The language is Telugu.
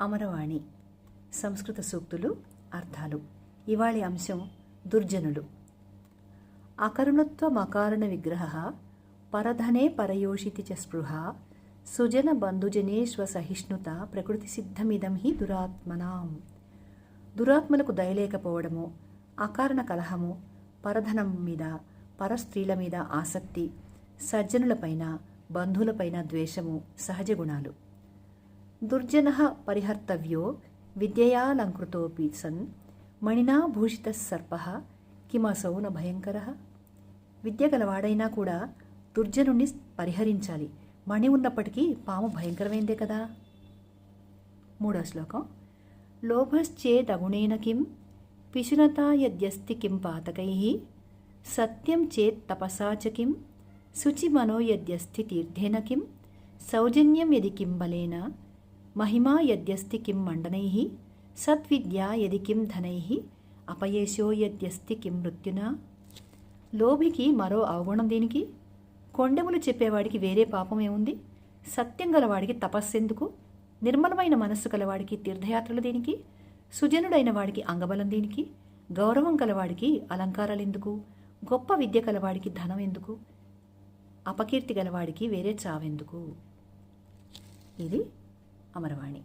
అమరవాణి. సంస్కృత సూక్తులు అర్థాలు. ఇవాళి అంశం దుర్జనులు. అకరుణత్వమకారణ విగ్రహ పరధనే పరయోషితి చ స్పృహ సుజన బంధుజనేష్వ సహిష్ణుత ప్రకృతి సిద్ధమిదం హి దురాత్మనాం. దురాత్మలకు దయలేకపోవడము అకారణ కలహము పరధనం మీద పరస్త్రీల మీద ఆసక్తి సజ్జనులపైన బంధువులపైన ద్వేషము సహజ గుణాలు. దుర్జన పరిహర్తవ్యో విద్యయాలంకృతోపి సన్ మణినా భూషిత సర్ప కిమసౌ న భయంకర విద్య గలవాడైనా కూడా దుర్జనుణ్ణి పరిహరించాలి. మణి ఉన్నప్పటికీ పాము భయంకరమైందే కదా. మూడో శ్లోకం. లోభశ్చేదగుణేన కిం పిశునతాయద్యస్తి కిం పాతకై సత్యం చేత్ తపసా చ కిం శుచిమనో యద్యస్తి తీర్థేన కిం సౌజన్యం యది కిం బలేన మహిమా యద్యస్తి కిం మండనై సద్విద్యా యది కిం ధనై అపయేశో యద్యస్తి కిం మృత్యునా. లోభికి మరో అవగుణం దీనికి? కొండెములు చెప్పేవాడికి వేరే పాపం ఏముంది? సత్యం గలవాడికి తపస్సెందుకు? నిర్మలమైన మనస్సు గలవాడికి తీర్థయాత్రలు దీనికి? సుజనుడైన వాడికి అంగబలం దీనికి? గౌరవం గలవాడికి అలంకారాలు ఎందుకు గొప్ప విద్య గలవాడికి ధనం ఎందుకు? అపకీర్తి గలవాడికి వేరే చావెందుకు? ఇది అమరవాణి